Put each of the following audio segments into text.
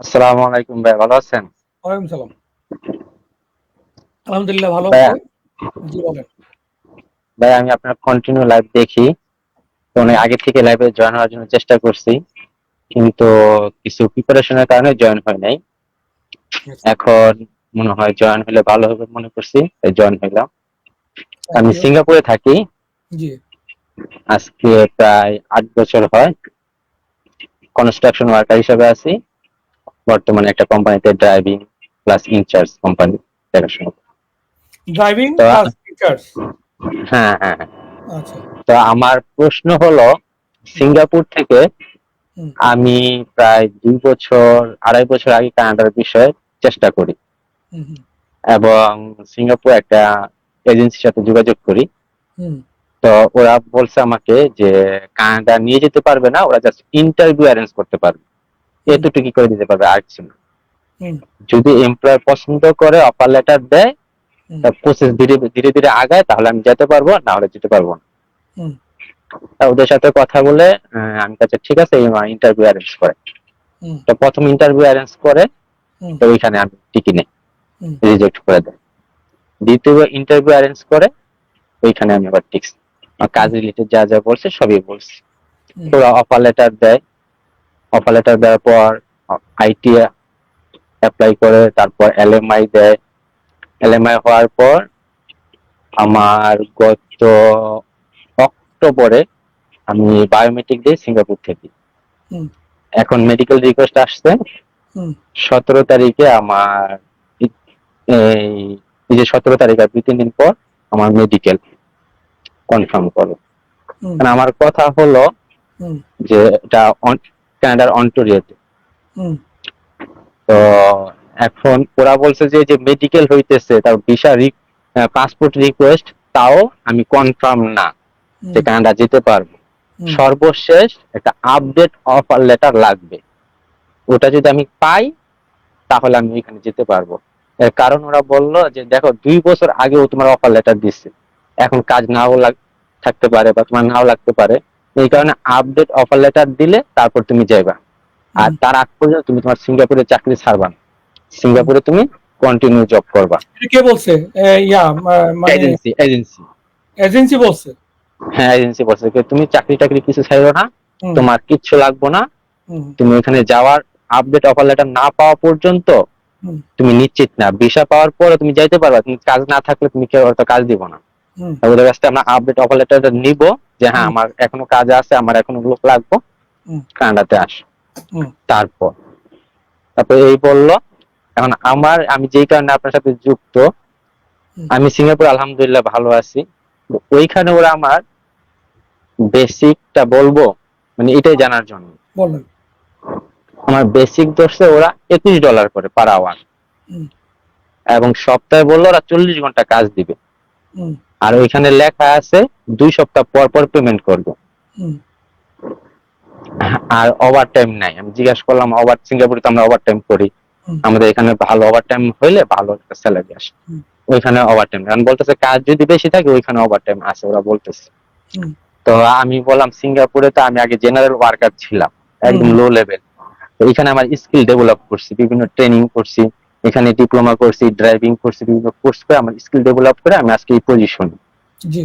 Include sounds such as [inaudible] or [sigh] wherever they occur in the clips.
আসসালামু আলাইকুম ভাই ভালো আছেন? ওয়ালাইকুম সালাম। আলহামদুলিল্লাহ ভালো জি বলেন। ভাই আমি আপনার কন্টিনিউ লাইভ দেখি। অনেক আগে থেকে লাইভে জয়েন হওয়ার জন্য চেষ্টা করছি। কিন্তু কিছু প্রিপারেশনের কারণে জয়েন হয় নাই। এখন মনে হয় জয়েন হলে ভালো হবে মনে করছি তাই জয়েন হইলাম। আমি সিঙ্গাপুরে থাকি। আজকে প্রায় আট বছর হয়। কনস্ট্রাকশন ওয়ার্কার হিসেবে আছি। বর্তমানে একটা কোম্পানিতে ড্রাইভিং প্লাস ইনচার্জ কোম্পানি দেখাশোনা ড্রাইভিং প্লাস টিচার্স হ্যাঁ হ্যাঁ আচ্ছা। তো আমার প্রশ্ন হলো সিঙ্গাপুর থেকে আমি প্রায় দুই বছর আড়াই বছর আগে কানাডার বিষয়ে চেষ্টা করি। এবং সিঙ্গাপুর একটা এজেন্সির সাথে যোগাযোগ করি। তো ওরা বলছে আমাকে যে কানাডা নিয়ে যেতে পারবে না ওরা জাস্ট ইন্টারভিউ অ্যারেঞ্জ করতে পারবে। এতটুকু করে দিতে পারবে আর কিছু না। যদি এমপ্লয়ার পছন্দ করে অফার লেটার দেয় প্রসেস ধীরে ধীরে ধীরে আগায় তাহলে আমি যেতে পারব না হলে যেতে পারব না। ওদের সাথে কথা বলে আমি কাছে ঠিক আছে ইন্টারভিউ অ্যারেঞ্জ করে। তো প্রথম ইন্টারভিউ অ্যারেঞ্জ করে তো ওইখানে আমি টিকি নেই রিজেক্ট করে দেয়। দ্বিতীয় ইন্টারভিউ অ্যারেঞ্জ করে ওইখানে আমি আবার আমার কাজ রিলেটেড যা যা বলছে সবই বলছি। ওরা অফার লেটার দেয়। অফার লেটার দেওয়ার পর আইটি অ্যাপ্লাই করে তারপর এলএমআই দেয়। এলএমআই হওয়ার পর আমার গত অক্টোবরে আমি বায়োমেট্রিক দিই সিঙ্গাপুর থেকে। এখন মেডিকেল রিকোয়েস্ট আসছে। সতেরো তারিখে আমার এই যে সতেরো তারিখ আর দুই তিন দিন পর আমার মেডিকেল কনফার্ম করো। হুম। আমার কথা হলো যে এটা কানাডার অন্টোরিওতে তো এখন ওরা বলছে যে যে মেডিকেল হইতেছে তার ভিসা পাসপোর্ট রিকোয়েস্ট তাও আমি কনফার্ম না যে কানাডা যেতে পারব। সর্বশেষ একটা আপডেট অফার লেটার লাগবে। ওটা যদি আমি পাই তাহলে আমি ওইখানে যেতে পারব। এর কারণ ওরা বলল যে দেখো দুই বছর আগেও তোমার অফার লেটার দিচ্ছে এখন কাজ নাও লাগ থাকতে পারে বা তোমার নাও লাগতে পারে। এই কারণে আপডেট অফার লেটার দিলে তারপর তুমি যাইবা। আর তার আগ পর্যন্ত তুমি তোমার সিঙ্গাপুরে চাকরি ছাড়বা সিঙ্গাপুরে তুমি কন্টিনিউ জব করবা। কে বলছে? ইয়া মানে এজেন্সি এজেন্সি এজেন্সি বলছে? হ্যাঁ এজেন্সি বলছে যে তুমি চাকরি টাকরি কিছু ছাড়ো না তোমার কিচ্ছু লাগবে না। তুমি ওখানে যাওয়ার আপডেট অফার লেটার না পাওয়া পর্যন্ত তুমি নিশ্চিত না। ভিসা পাওয়ার পরে তুমি যাইতে পারবা তুমি কাজ না থাকলে তুমি কেউ কাজ দিব না। ওদের কাছ থেকে আমরা আপডেট অফার লেটারটা নিব যে হ্যাঁ আমার এখনও কাজ আছে আমার এখনও লোক লাগবো। কানাডাতে আস। তারপর তারপর এই বলল এখন আমার আমি যেই কারণে আপনার সাথে যুক্ত আমি সিঙ্গাপুর আলহামদুলিল্লাহ ভালো আছি। ওইখানে ওরা আমার বেসিকটা বলব মানে এটাই জানার জন্য। আমার বেসিক ধরছে ওরা একুশ ডলার করে পার আওয়ার এবং সপ্তাহে বলল ওরা চল্লিশ ঘণ্টা কাজ দিবে। আর ওইখানে লেখা আছে দুই সপ্তাহ পর পর পেমেন্ট করব। আর ওভার টাইম নাই। আমি জিজ্ঞাসা করলাম ওভার সিঙ্গাপুরে তো আমরা ওভার টাইম করি। আমাদের এখানে ভালো ওভার টাইম হইলে ভালো একটা স্যালারি আসে। ওইখানে ওভার টাইম কারণ বলতেছে কাজ যদি বেশি থাকে ওইখানে ওভার টাইম আছে ওরা বলতেছে। তো আমি বললাম সিঙ্গাপুরে তো আমি আগে জেনারেল ওয়ার্কার ছিলাম একদম লো লেভেল তো এখানে আমার স্কিল ডেভেলপ করছি বিভিন্ন ট্রেনিং করছি। এখানে ডিপ্লোমা করছি ড্রাইভিং করছি বিভিন্ন কোর্স করে আমার স্কিল ডেভেলপ করে আমি আজকে এই পজিশন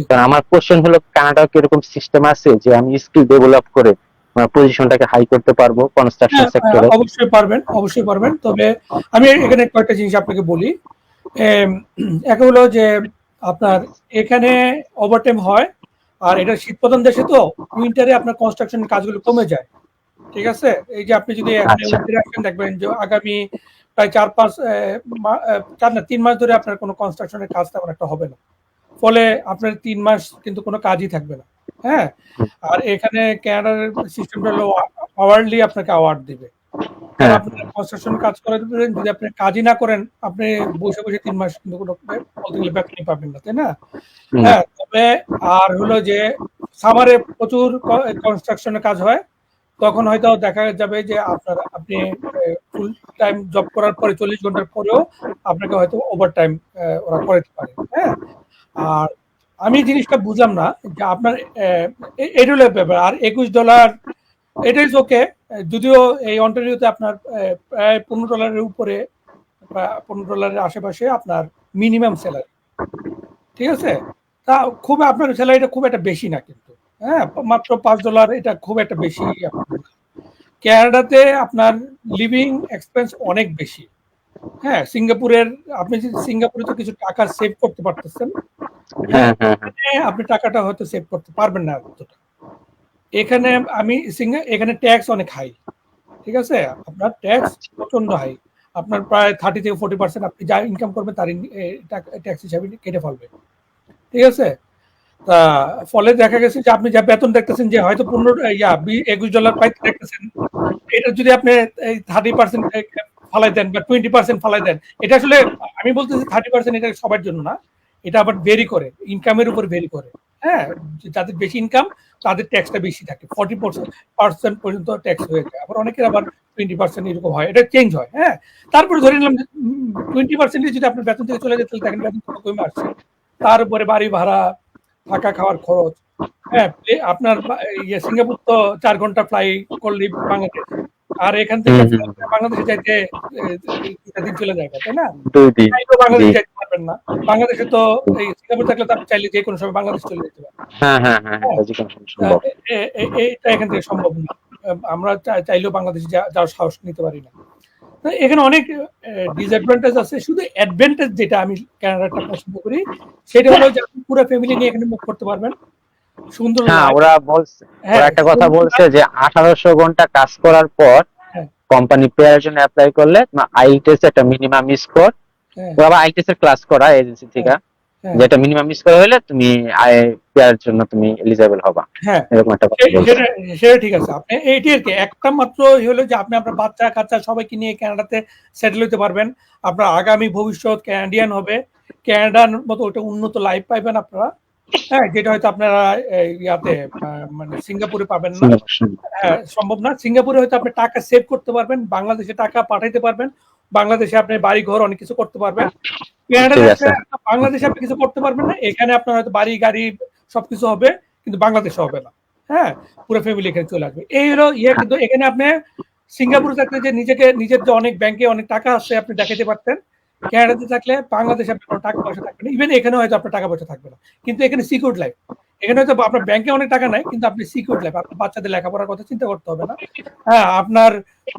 কারণ আমার কোশ্চেন হলো কানাডা কীরকম সিস্টেম আছে যে আমি স্কিল ডেভেলপ করে আমার পজিশনটাকে হাই করতে পারব কনস্ট্রাকশন হ্যাঁ, সেক্টরে হ্যাঁ, অবশ্যই পারবেন অবশ্যই পারবেন। তবে আমি এখানে কয়েকটা জিনিস আপনাকে বলি। এক হলো যে আপনার এখানে ওভারটাইম হয় আর এটা শীতপ্রধান দেশে তো উইন্টারে আপনার কনস্ট্রাকশন কাজগুলো কমে যায়। ঠিক আছে? এই যে আপনি যদি আচ্ছা। দেখবেন যে আগামী প্রায় চার পাঁচ চার না তিন মাস ধরে আপনার কোনো কনস্ট্রাকশনের কাজ তেমন একটা হবে না। ফলে আপনার তিন মাস কিন্তু কোনো কাজই থাকবে না। হ্যাঁ? আর এখানে ক্যানাডার সিস্টেমটা হলো আওয়ারলি আপনাকে অ্যাওয়ার্ড দিবে। আপনি কনস্ট্রাকশন কাজ করে দেবেন যদি আপনি কাজই না করেন আপনি বসে বসে তিন মাস কিন্তু কোনো বলতে গেলে পাবেন না তাই না? হ্যাঁ তবে আর হলো যে সামারে প্রচুর কনস্ট্রাকশনের কাজ হয়। তখন হয়তো দেখা যাবে যে আপনার আপনি ফুল টাইম জব করার পরে চল্লিশ ঘণ্টার পরেও আপনাকে হয়তো ওভার টাইম ওরা করে দিতে পারে হ্যাঁ? আর আমি জিনিসটা বুঝলাম না যে আপনার আহ, এ- ব্যাপার আর একুশ ডলার এটা ইজ ওকে যদিও এই অন্টারিওতে আপনার প্রায় পনেরো ডলারের উপরে পনেরো ডলারের আশেপাশে আপনার মিনিমাম স্যালারি ঠিক আছে? তা খুব আপনার স্যালারিটা খুব একটা বেশি না কিন্তু। হ্যাঁ মাত্র পাঁচ ডলার এটা খুব একটা বেশি ক্যানাডাতে আপনার লিভিং এক্সপেন্স অনেক বেশি। হ্যাঁ সিঙ্গাপুরের আপনি যদি সিঙ্গাপুরে তো কিছু টাকা সেভ করতে পারতেছেন হ্যাঁ হ্যাঁ। আপনি টাকাটা হয়তো সেভ করতে পারবেন না এতটা এখানে আমি সিঙ্গা এখানে ট্যাক্স অনেক হাই ঠিক আছে? আপনার ট্যাক্স প্রচণ্ড হাই আপনার প্রায় থার্টি থেকে ফোর্টি পার্সেন্ট আপনি যা ইনকাম করবেন তার ট্যাক্স হিসাবে কেটে ফেলবে। ঠিক আছে? ফলে দেখা গেছে যে আপনি যা বেতন দেখতেছেন যে হয়তো পনেরো, ইয়া একুশ ডলার দেখতেছেন, এটা যদি আপনি থার্টি পার্সেন্ট ফালাই দেন বা টোয়েন্টি পার্সেন্ট ফালাই দেন, এটা আসলে আমি বলতেছি থার্টি পার্সেন্ট এটা সবার জন্য না, এটা আবার ভেরি করে ইনকামের উপর ভেরি করে হ্যাঁ? যাদের বেশি ইনকাম তাদের ট্যাক্সটা বেশি থাকে ফর্টি পার্সেন্ট পর্যন্ত ট্যাক্স হয়ে যায়, আবার অনেকের আবার টোয়েন্টি পার্সেন্ট এরকম হয়, এটা চেঞ্জ হয় হ্যাঁ? তারপরে ধরে নিলাম টোয়েন্টি পার্সেন্টে যদি আপনার বেতন থেকে চলে যেত তাহলে দেখেন বেতন কমে আসছে, তার উপরে বাড়ি ভাড়া থাকা খাওয়ার খরচ। হ্যাঁ আপনার ইয়ে সিঙ্গাপুর তো চার ঘণ্টা ফ্লাই করলে বাংলাদেশ। আর এখান থেকে। বাংলাদেশে যাইতে দিন চলে যায় তাই না? বাংলাদেশে যাইতে পারবেন না। বাংলাদেশে তো এই সিঙ্গাপুর থাকলে তো আপনি চাইলে যে কোনো সময় বাংলাদেশ চলে যেতে পারেন। হ্যাঁ হ্যাঁ হ্যাঁ এটা যেকোনো সময় সম্ভব। এ- এ- এ- এটা এখান থেকে সম্ভব না। আমরা চাইলেও বাংলাদেশে যাওয়ার সাহস নিতে পারি না। এখানে অনেক ডিসঅ্যাডভান্টেজ আছে। শুধু অ্যাডভান্টেজ যেটা আমি ক্যানাডাটা পছন্দ করি সেটা হলো যে আপনি পুরো ফ্যামিলি নিয়ে এখানে মুভ করতে পারবেন। সুন্দর হ্যাঁ ওরা বলছে হ্যাঁ, ওরা একটা কথা বলছে যে আঠারোশো ঘণ্টা কাজ করার পর হ্যাঁ। কোম্পানি পেয়ারের জন্য অ্যাপ্লাই করলে আইটেস একটা মিনিমাম স্কোর হ্যাঁ, ওরা আবার আইটেস এর ক্লাস করা এজেন্সি থেকে। হ্যাঁ। যেটা মিনিমাম স্কোর হলে তুমি আই পেয়ারের জন্য তুমি এলিজেবল হবা। হ্যাঁ। এরকম একটা কথা সেটা ঠিক আছে। আপনি এইটি আর কি একটা মাত্র হলো যে আপনি আপনার বাচ্চা কাচ্চা সবাইকে নিয়ে কানাডাতে সেটেল হতে পারবেন। আপনার আগামী ভবিষ্যৎ ক্যানাডিয়ান হবে। ক্যানাডার মতো ওটা উন্নত লাইফ পাইবেন আপনারা। হ্যাঁ যেটা হয়তো আপনারা ইয়াতে মানে সিঙ্গাপুরে পাবেন না। হ্যাঁ, সম্ভব না। সিঙ্গাপুরে হয়তো আপনি টাকা সেভ করতে পারবেন। বাংলাদেশে টাকা পাঠাইতে পারবেন। বাংলাদেশে আপনি বাড়ি ঘর অনেক কিছু করতে পারবেন। কানাডাতে। আপনি- বাংলাদেশে আপনি কিছু করতে পারবেন না। এখানে আপনার হয়তো বাড়ি গাড়ি সবকিছু হবে কিন্তু বাংলাদেশে হবে না। হ্যাঁ? পুরো ফ্যামিলি এখানে চলে আসবে। এই হলো ইয়ে কিন্তু এখানে আপনি সিঙ্গাপুরে থাকলে যে নিজেকে নিজের যে অনেক ব্যাংকে অনেক টাকা আছে আপনি দেখাতে পারতেন। কানাডাতে থাকলে বাংলাদেশে আপনার কোনো টাকা পয়সা থাকবে না। ইভেন এখানে হয়তো আপনার টাকা পয়সা থাকবে না। কিন্তু এখানে সিকিউর লাইফ এখানে হয়তো আপনার ব্যাংকে অনেক টাকা নাই কিন্তু আপনি সিকিউর লাইফ আপনার বাচ্চাদের লেখাপড়ার কথা চিন্তা করতে হবে না। হ্যাঁ আপনার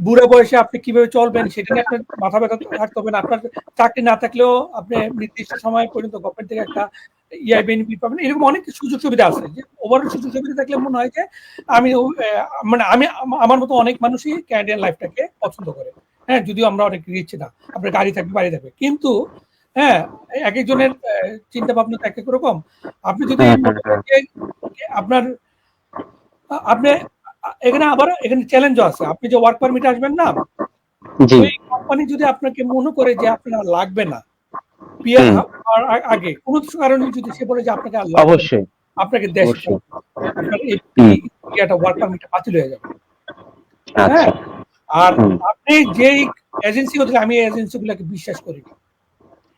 বুড়ো বয়সে আপনি কীভাবে চলবেন সেটা নিয়ে আপনার মাথা ব্যথা থাকতে হবে না। আপনার চাকরি না থাকলেও আপনি নির্দিষ্ট সময় পর্যন্ত গভর্নমেন্ট থেকে একটা ইআই বেনিফিট পাবেন। এরকম অনেক সুযোগ সুবিধা আছে। যে ওভারঅল সুযোগ সুবিধা থাকলে মনে হয় যে আমি মানে আমি, আমার মতো অনেক মানুষই ক্যানাডিয়ান লাইফটাকে পছন্দ করে। হ্যাঁ যদিও আমরা অনেক রিচ না, আপনার গাড়ি থাকবে, বাড়ি থাকবে। কিন্তু হ্যাঁ এক একজনের চিন্তা ভাবনা এক এক রকম। আপনি যদি হ্যাঁ, মনে করেন যে আপনার আপনি এখানে আবার এখানে চ্যালেঞ্জও আছে। আপনি যে ওয়ার্ক পারমিট আসবেন না কোম্পানি যদি আপনাকে মনে করে যে আপনার লাগবে না পিয়ার আগে কোনো কারণে যদি সে বলে যে আপনাকে অবশ্যই। আপনাকে দেশ। আপনার এই হুম। ওয়ার্ক পারমিটটা বাতিল হয়ে যাবে। আচ্ছা। হ্যাঁ? আর আপনি যেই এজেন্সি হচ্ছে আমি এজেন্সি গুলাকে বিশ্বাস করি না।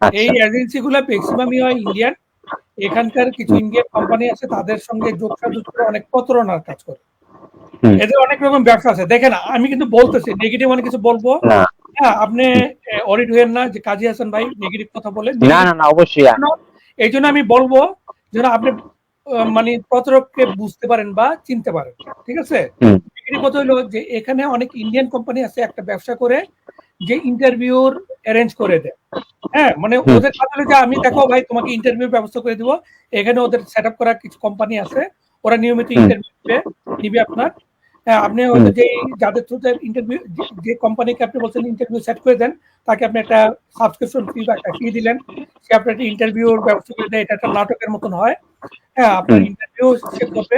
এই এজেন্সি গুলা ম্যাক্সিমামই হয় ইন্ডিয়ান এখানকার কিছু ইন্ডিয়ান কোম্পানি আছে তাদের সঙ্গে যোগসাযোগ করে অনেক প্রতারণার কাজ করে। এদের অনেক রকম ব্যবসা আছে। দেখেন আমি কিন্তু বলতেছি নেগেটিভ অনেক কিছু বলব? হ্যাঁ আপনি অডিট হইেন না যে কাজী হাসান ভাই নেগেটিভ কথা বলেন। না না না অবশ্যই এই জন্য আমি বলব যেন আপনি মানে প্রতারককে বুঝতে পারেন বা চিনতে পারেন। ঠিক আছে। নেগেটিভ কথা হলো যে এখানে অনেক ইন্ডিয়ান কোম্পানি আছে একটা ব্যবসা করে যে ইন্টারভিউর অ্যারেঞ্জ করে দেয়। হ্যাঁ মানে ওদের কথা যে আমি দেখো ভাই তোমাকে ইন্টারভিউ ব্যবস্থা করে দিব। এখানে ওদের সেট আপ করা কিছু কোম্পানি আছে ওরা নিয়মিত। ইন্টারভিউ নিবে আপনার। হ্যাঁ, আপনি যে যাদের থ্রুতে ইন্টারভিউ যে কোম্পানিকে আপনি বলছেন ইন্টারভিউ সেট করে দেন তাকে আপনি একটা সাবস্ক্রিপশন ফি বা একটা ফি দিলেন। সে আপনার ইন্টারভিউর ব্যবস্থা করে দেয় এটা একটা নাটকের মতন হয়। হ্যাঁ আপনার ইন্টারভিউ সে করবে।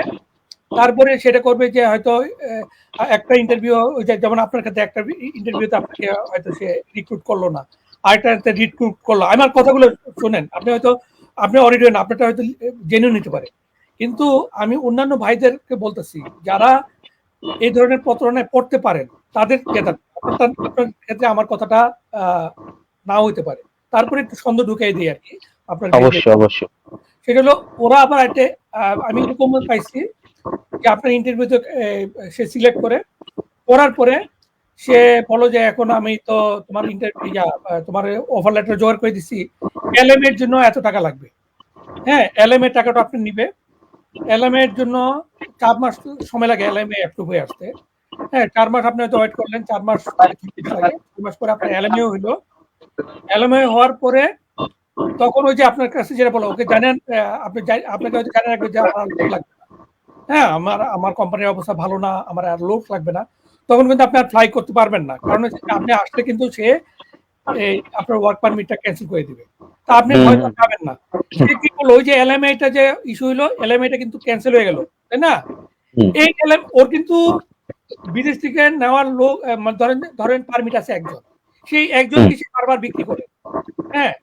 তারপরে সেটা করবে যে হয়তো একটা ইন্টারভিউ যেমন আপনার কাছে একটা ইন্টারভিউতে আপনাকে হয়তো সে রিক্রুট করল না। আরেকটা রিক্রুট করল। আমার কথাগুলো শোনেন আপনি হয়তো আপনি অডিট না আপনারটা হয়তো জেনুইন নিতে পারে। কিন্তু আমি অন্যান্য ভাইদেরকে বলতেছি যারা এই ধরনের প্রতারণায় পড়তে পারেন তাদের ক্ষেত্রে আপনার আপনার ক্ষেত্রে আমার কথাটা আহ, নাও হইতে পারে। তারপরে একটু সন্দেহ ঢুকাই দিই আর কি আপনার অবশ্যই অবশ্যই। সেটা হলো ওরা আবার একটা আমি এরকম পাইছি যে আপনার ইন্টারভিউতে সে সিলেক্ট করে, করার পরে সে বলো যে এখন আমি তো তোমার ইন্টারভিউ তোমার অফার লেটার জোগাড় করে দিছি এলএম এর জন্য এত টাকা লাগবে। হ্যাঁ এলএম এর টাকাটা আপনি নিবে। এলএম এর জন্য চার মাস সময় লাগে এলএম এ অ্যাপ্রুভ হয়ে আসতে। হ্যাঁ চার মাস আপনি হয়তো ওয়েট করলেন, চার মাস চার মাস পরে আপনার এলএম এ হইল এলএম এ হওয়ার পরে তখন ওই যে আপনার কাছে যেটা বলো ওকে জানেন আপনি আপনাকে হয়তো জানেন রাখবে যে আমার লাগবে। হ্যাঁ আমার আমার কোম্পানির অবস্থা ভালো না আমার আর লোক লাগবে না। তখন কিন্তু আপনি আর ফ্লাই করতে পারবেন না। কারণ আপনি আসলে কিন্তু সে এই আপনার ওয়ার্ক পারমিটটা ক্যান্সেল করে দিবে। তা আপনি হয়তো। পাবেন না। কি করল ওই যে এলএমআইটা যে ইস্যু হলো এলএমআইটা কিন্তু ক্যান্সেল হয়ে গেল তাই না? এই এলএম ওর কিন্তু বিদেশ থেকে নেওয়ার লোক মানে ধরেন ধরেন পারমিট আছে একজন। সেই একজনকে সে বারবার বিক্রি করে? হ্যাঁ।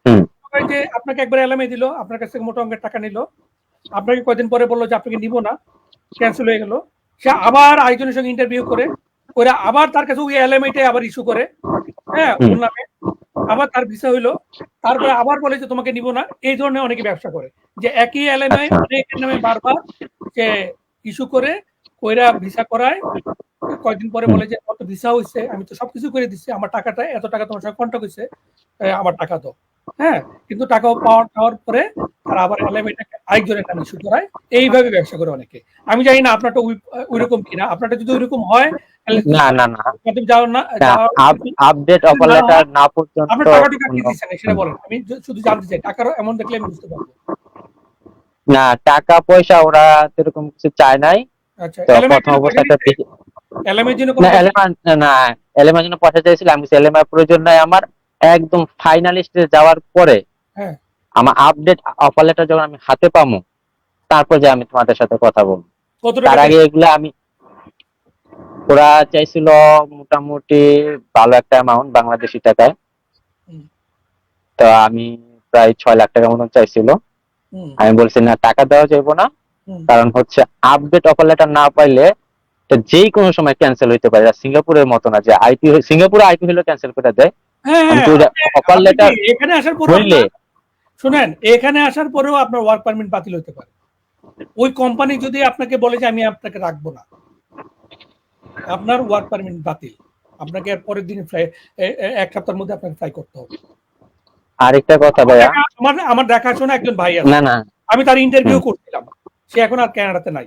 যে আপনাকে একবার এলএমআই দিল আপনার কাছ থেকে মোটা অঙ্কের টাকা নিল। আপনাকে কয়দিন পরে বলল যে আপনাকে নিব না? ক্যান্সেল হয়ে গেল। সে আবার আরেকজনের সঙ্গে ইন্টারভিউ করে। ওরা আবার তার কাছে ওই এলএমআইটাই আবার ইস্যু করে। হ্যাঁ ওর নামে। আবার তার ভিসা হইল। তারপরে আবার বলে যে তোমাকে নিব না। এই ধরনের অনেকে ব্যবসা করে। যে একই এলএমআই আচ্ছা। অনেকের নামে বারবার সে ইস্যু করে কইরা ভিসা করায়। কয়েকদিন পরে বলে যে কত ভিসা হইছে আমি তো সবকিছু করে দিচ্ছি। আমার টাকাটা এত টাকা তোমার সঙ্গে কন্ট্যাক্ট হয়েছে আমার টাকা দাও। হ্যাঁ কিন্তু টাকা পাওয়ার পাওয়ার পরে তারা আবার আরেকজনের নামে ইস্যু করায় এইভাবে ব্যবসা করে অনেকে। আমি জানি না আপনারটা ওই ওইরকম কিনা। আপনারটা যদি হয় না না না। আপনি যাও না আপডেট অফার লেটার না। পর্যন্ত আপনার টাকা টাকা কি দিচ্ছেন সেটা বলেন। আমি শুধু জানতে চাই টাকারও এমন দেখলে আমি বুঝতে পারব। না টাকা পয়সা ওরা সেরকম কিছু চায় নাই। আচ্ছা তো প্রথম অবস্থাতে এলএমআই জন্য না না এলেমান জন্য পয়সা চাইছিলাম আমি এলেমার প্রয়োজন নাই আমার। একদম ফাইনালিস্টে যাওয়ার পরে হ্যাঁ। আমার আপডেট অফার লেটার যখন আমি হাতে পাবো তারপর যে আমি তোমাদের সাথে কথা বলব। তার আগে এগুলো আমি ওরা চাইছিল মোটামুটি ভালো একটা অ্যামাউন্ট বাংলাদেশি টাকায়। তো আমি প্রায় ছয় লাখ টাকা মতন চাইছিল। আমি বলছি না টাকা দেওয়া যাবে না। কারণ হচ্ছে আপডেট অফার লেটার না পাইলে তো যেই কোনো সময় ক্যান্সেল হইতে পারে। সিঙ্গাপুরের মতো না যে আইপি সিঙ্গাপুরে আইপি হলে ক্যান্সেল করে দেয়। হ্যাঁ হ্যাঁ, অফার লেটার এখানে আসার পরে শুনেন এখানে আসার পরেও আপনার ওয়ার্ক পারমিট বাতিল হতে পারে। ওই কোম্পানি যদি আপনাকে বলে যে আমি আপনাকে রাখব না আপনার ওয়ার্ক পারমিট বাতিল। আপনাকে পরের দিন ফ্লাই এক সপ্তাহের মধ্যে আপনাকে ফ্লাই করতে হবে। আরেকটা কথা ভাইয়া। আমার আমার দেখাশোনা একজন ভাই আছে। না না। আমি তার ইন্টারভিউ করছিলাম। সে এখন আর কানাডাতে নাই।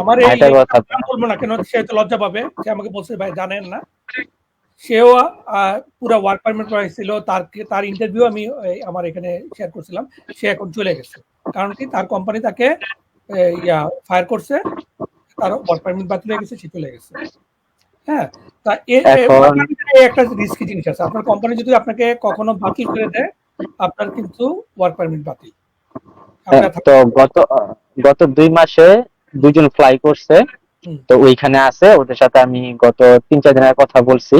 আমার এই কথা। বলব না কেন সে লজ্জা পাবে? সে আমাকে বলছে ভাই জানেন না? সেও পুরো ওয়ার্ক পারমিট পাইছিল তার তার ইন্টারভিউ আমি আমার এখানে শেয়ার করছিলাম। সে এখন চলে গেছে। কারণ কি? তার কোম্পানি তাকে ইয়া ফায়ার করছে। তার ওয়ার্ক পারমিট বাতিল হয়ে গেছে সে চলে গেছে। হ্যাঁ? তা একটা রিস্কি জিনিস আছে। আপনার কোম্পানি যদি আপনাকে কখনো বাতিল করে দেয় আপনার কিন্তু ওয়ার্ক পারমিট বাতিল। হ্যাঁ, তো গত গত দুই মাসে দুজন ফ্লাই করছে। তো ওইখানে আছে ওদের সাথে আমি গত তিন চার দিনের কথা বলছি।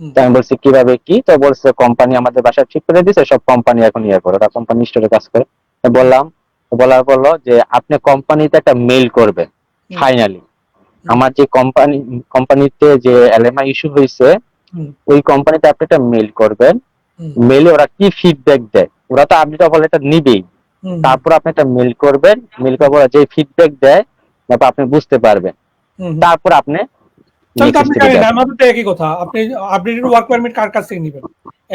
আমি বলছি কীভাবে কি? তো বলছে কোম্পানি আমাদের বাসায় ঠিক করে দিছে সব কোম্পানি এখন ইয়ে করে ওরা কোম্পানি স্টোরে কাজ করে। বললাম বলার বলল যে আপনি কোম্পানিতে একটা মেইল করবেন ফাইনালি। আমার যে কোম্পানি কোম্পানিতে যে এলএমআই ইস্যু হয়েছে ওই কোম্পানিতে আপনি একটা মেইল করবেন। মেইলে ওরা কি ফিডব্যাক দেয়? ওরা তো আপডেট অফার লেটার নিবেই। তারপর আপনি একটা মেল করবেন মেল করার যে ফিডব্যাক দেয় তারপর আপনি বুঝতে পারবেন। তারপর আপনি তাহলে তো আপনি জানেন আমাদের তো একই কথা। আপনি আপডেটেড ওয়ার্ক পারমিট কার কাছ থেকে নেবেন?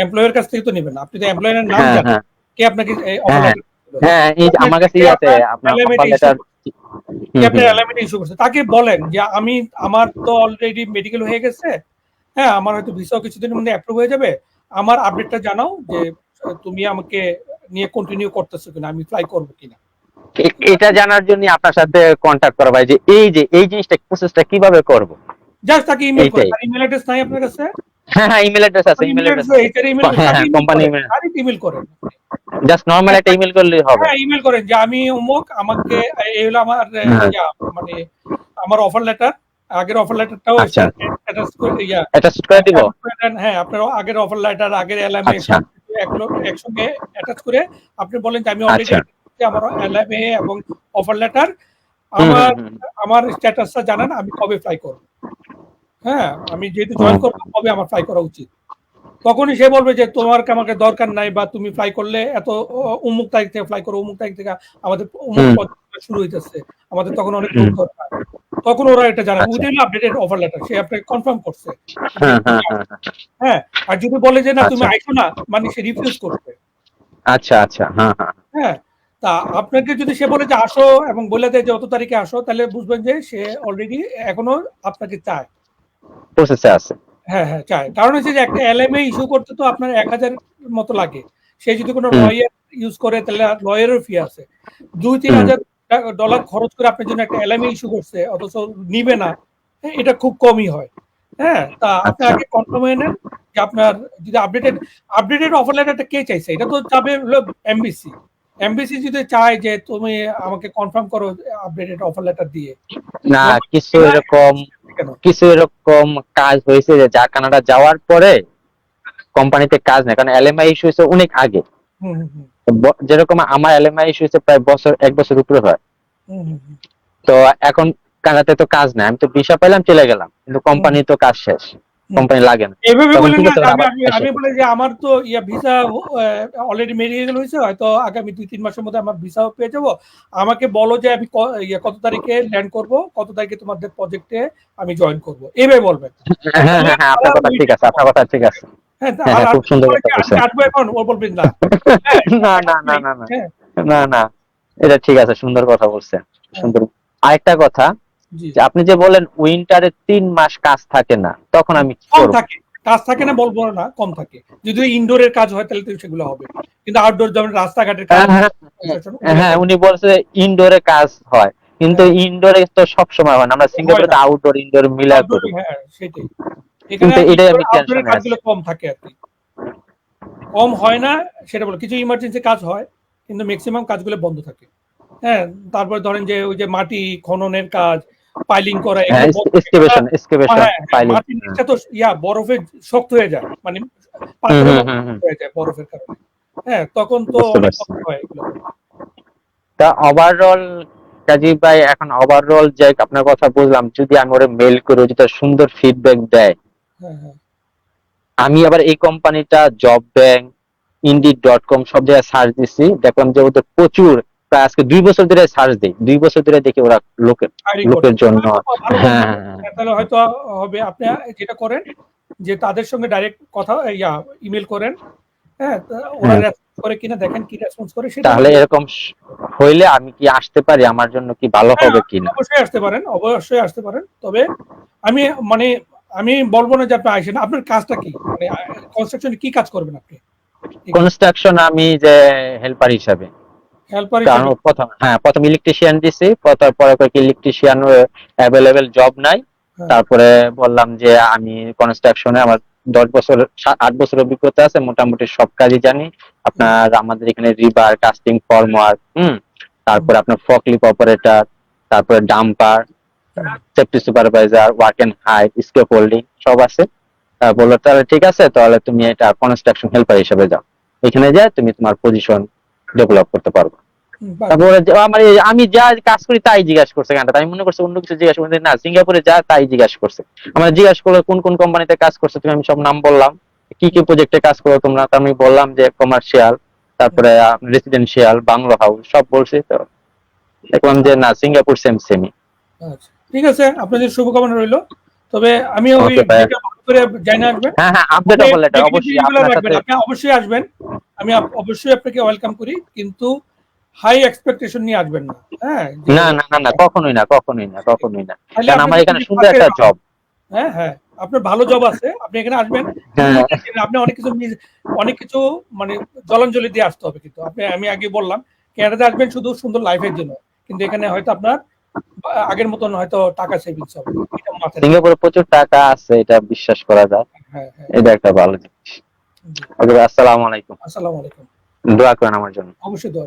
এমপ্লয়ের কাছ থেকে তো নেবেন। আপনি তো এমপ্লয়ের নাম হ্যাঁ জানেন। হ্যাঁ। কে আপনাকে হ্যাঁ। হ্যাঁ আমার কাছে আছে আপনার আপনার LMA অফার issue লেটার কে আপনার ইস্যু করছে তাকে বলেন যে আমি আমার তো অলরেডি মেডিকেল হয়ে গেছে। হ্যাঁ আমার হয়তো ভিসাও কিছুদিনের মধ্যে অ্যাপ্রুভ হয়ে যাবে। আমার আপডেটটা জানাও যে তুমি আমাকে নিয়ে কন্টিনিউ করতেছো কিনা আমি ফ্লাই করব কিনা। এটা জানার জন্য আপনার সাথে কন্ট্যাক্ট করা ভাই যে এই যে এই জিনিসটা প্রসেসটা কীভাবে করব? জাস্ট তাকে ইমেল করেন ইমেল অ্যাড্রেস নাই আপনার কাছে হ্যাঁ হ্যাঁ ইমেল অ্যাড্রেস আছে ইমেল অ্যাড্রেস email। ইমেল করেন জাস্ট নরমাল একটা ইমেল করলেই হবে হ্যাঁ ইমেল করেন যে আমি অমুক আমাকে এই হলো আমার হ্যাঁ। মানে আমার অফার লেটার আগের অফার লেটারটাও। অ্যাটাচ করে ইয়া দিব হ্যাঁ আপনার আগের অফার লেটার আগের এলএমএ আচ্ছা। একসঙ্গে অ্যাটাচ করে আপনি বলেন যে আমি অলরেডি আচ্ছা। আমার এলএমএ এবং অফার লেটার আমার। আমার স্ট্যাটাসটা জানান আমি কবে ফ্লাই করব হ্যাঁ আমি যেহেতু জয়েন। করব কবে আমার ফ্লাই করা উচিত। তখনই সে বলবে যে তোমার আমাকে দরকার নাই বা তুমি ফ্লাই করলে এত ও, অমুক তারিখ থেকে ফ্লাই করো অমুক তারিখ থেকে আমাদের শুরু হইতেছে। আমাদের তখন অনেক লোক দরকার তখন ওরা এটা জানায় আচ্ছা। ওইটাই আপডেটেড অফার লেটার সে আপনাকে কনফার্ম করছে। হ্যাঁ হ্যাঁ হ্যাঁ হ্যাঁ। আর যদি বলে যে না তুমি আচ্ছা। আইসো না মানে সে রিফিউজ করবে আচ্ছা আচ্ছা হ্যাঁ হ্যাঁ। হ্যাঁ তা আপনাকে যদি সে বলে যে আসো এবং বলে দেয় যে অত তারিখে আসো তাহলে বুঝবেন যে সে অলরেডি এখনও আপনাকে চায়। প্রসেসে আছে। হ্যাঁ হ্যাঁ চায় কারণ হচ্ছে যে একটা এলএমএ ইস্যু করতে তো আপনার এক হাজার মতো লাগে। সে যদি কোনো লয়ার ইউজ করে তাহলে লয়ারের ফি আছে। দুই তিন হাজার ডলার খরচ করে আপনার জন্য একটা এলএমএ ইস্যু করছে অথচ নিবে না হ্যাঁ, এটা খুব কমই হয়। হ্যাঁ তা আপনি আচ্ছা। আগে কনফার্ম হয়ে নেন যে আপনার যদি আপডেটেড আপডেটেড অফার লেটারটা কে চাইছে? এটা তো যাবে হলো এমবিসি এমবিসি যদি চায় যে তুমি আমাকে কনফার্ম করো আপডেটেড অফার লেটার দিয়ে। না কিছু এরকম কিছু এরকম কাজ হয়েছে যে যা কানাডা যাওয়ার পরে কোম্পানিতে কাজ নেই কারণ এলএমআই ইস্যু হয়েছে অনেক আগে। যেরকম আমার এলএমআই ইস্যু হয়েছে প্রায় বছর এক বছর উপরে হয়। তো এখন কানাডাতে তো কাজ নাই আমি তো ভিসা পাইলাম চলে গেলাম। কিন্তু কোম্পানি তো কাজ শেষ। কোম্পানি লাগে না। এভাবে না আমি আমি- বলে যে আমার তো ইয়া ভিসা অলরেডি মেডিকেল হয়েছে হয়তো আগামী দুই তিন মাসের মধ্যে আমার ভিসাও পেয়ে যাব। আমাকে বলো যে আমি কত তারিখে ল্যান্ড করব কত তারিখে তোমাদের প্রজেক্টে আমি জয়েন করব। এইভাবে বলবেন। হ্যাঁ হ্যাঁ হ্যাঁ আপনার কথা ঠিক আছে আপনার কথা ঠিক আছে। হ্যাঁ হ্যাঁ, হ্যাঁ, খুব সুন্দর বলে কথা বলছেন। আসব এখন ও বলবেন [laughs] না। না না না না না না। এটা ঠিক আছে সুন্দর কথা বলছেন। সুন্দর। আরেকটা কথা যে আপনি যে বলেন উইন্টারে তিন মাস কাজ থাকে না তখন আমি কম থাকে। কাজ থাকে না বলব না কম থাকে। যদি ইনডোরের কাজ হয় তাহলে সেগুলো হবে। কিন্তু আউটডোর যেমন রাস্তাঘাটের কাজ হ্যাঁ, হ্যাঁ, হ্যাঁ উনি বলছে ইনডোরে কাজ হয়। কিন্তু ইনডোরে তো সব সময় হয় না। আমরা সিঙ্গাপুরে তো আউটডোর ইনডোর মিলা করি। হ্যাঁ সেটাই। কিন্তু এটাই আমি এর কাজগুলো কম থাকে আর কি। কম হয় না সেটা বলো। কিছু ইমার্জেন্সি কাজ হয় কিন্তু ম্যাক্সিমাম কাজগুলো বন্ধ থাকে। হ্যাঁ তারপর ধরেন যে ওই যে মাটি খননের কাজ পাইলিং করা। এক্সকেভেশন এক্সকেভেশন নিচটা তো ইয়া বরফে শক্ত হয়ে যায় মানে। হয়ে যায় বরফের কারণে হ্যাঁ তখন তো তা ওভারঅল কাজী ভাই এখন ওভারঅল যে আপনার কথা বুঝলাম যদি আমি ওরে মেল করে যদি সুন্দর ফিডব্যাক দেয় হ্যাঁ হ্যাঁ আমি আবার এই কোম্পানিটা job bank Indeed dot com সব জায়গায় সার্চ দিছি দেখলাম যে ওদের প্রচুর প্রায় আজকে দুই বছর ধরে সার্চ দিই। দুই বছর ধরে দেখি ওরা লোকের লোকের জন্য। ভালো, হ্যাঁ হ্যাঁ, তাহলে হয়তো হবে। আপনি যেটা করেন যে তাদের সঙ্গে ডাইরেক্ট কথা ইয়া ইমেল করেন। হ্যাঁ ওরা হ্যাঁ। করে কিনা দেখেন কি রেসপন্স করে সেটা তাহলে এরকম হইলে আমি কি আসতে পারি? আমার জন্য কি ভালো হ্যাঁ, হবে কিনা অবশ্যই আসতে পারেন অবশ্যই আসতে পারেন। তবে আমি মানে আমি বলব না যে আপনি আসেন। আপনার কাজটা কি? মানে কনস্ট্রাকশনে কি কাজ করবেন আপনি? কনস্ট্রাকশন আমি যে হেল্পার হিসাবে। কারণ প্রথম হ্যাঁ প্রথম ইলেকট্রিশিয়ান দিছি পর- কয়েক ইলেকট্রিশিয়ান অ্যাভেলেবেল জব নাই। হ্যাঁ। তারপরে বললাম যে আমি কনস্ট্রাকশনে আমার দশ বছর আট বছর অভিজ্ঞতা আছে মোটামুটি সব কাজই জানি। আপনার আমাদের এখানে রিবার কাস্টিং ফর্মার হুম? তারপরে আপনার ফকলিপ অপারেটর তারপরে dumper safety supervisor work and height scaffolding সব আছে। বলল তাহলে ঠিক আছে তাহলে তুমি এটা কনস্ট্রাকশন হেল্পার হিসেবে যাও। এখানে যায় তুমি তোমার পজিশন ডেভেলপ করতে পারবে। তারপরে আমার আমি যা কাজ করি তাই জিজ্ঞাসা করছে কেন আমি মনে করছি অন্য কিছু জিজ্ঞাসা করছি না সিঙ্গাপুরে যা তাই জিজ্ঞাসা করছে। আমার জিজ্ঞাসা করল কোন কোন কোম্পানিতে কাজ করছে তুমি আমি সব নাম বললাম। কি কি প্রজেক্টে কাজ করো তোমরা? তো আমি বললাম যে কমার্শিয়াল তারপরে রেসিডেন্সিয়াল বাংলো হাউস সব বলছি তো। দেখলাম যে না সিঙ্গাপুর সেম সেমি আচ্ছা ঠিক আছে আপনাদের শুভকামনা রইল। তবে আমি ওই করে জানা আসবেন হ্যাঁ হ্যাঁ আপডেট অবশ্যই আপনার সাথে অবশ্যই আসবেন। আমি অবশ্যই আপনাকে ওয়েলকাম করি কিন্তু হাই এক্সপেকটেশন নিয়ে আসবেন না। হ্যাঁ না না না না কখনোই না কখনোই না কখনোই না। কারণ আমার এখানে সুন্দর একটা জব হ্যাঁ হ্যাঁ আপনার ভালো জব আছে আপনি এখানে আসবেন। হ্যাঁ। আপনি অনেক কিছু অনেক কিছু মানে জলাঞ্জলি দিয়ে আসতে হবে কিন্তু। আপনি আমি আগে বললাম ক্যানাডা আসবেন শুধু সুন্দর লাইফের জন্য। কিন্তু এখানে হয়তো আপনার আগের মতন হয়তো টাকা সেভিংস হবে। সিঙ্গাপুরে প্রচুর টাকা আছে এটা বিশ্বাস করা যায়। হ্যাঁ হ্যাঁ। এটা একটা ভালো জিনিস। আসসালামু আলাইকুম। আসসালামু আলাইকুম। দোয়া করেন আমার জন্য। অবশ্যই দোয়া।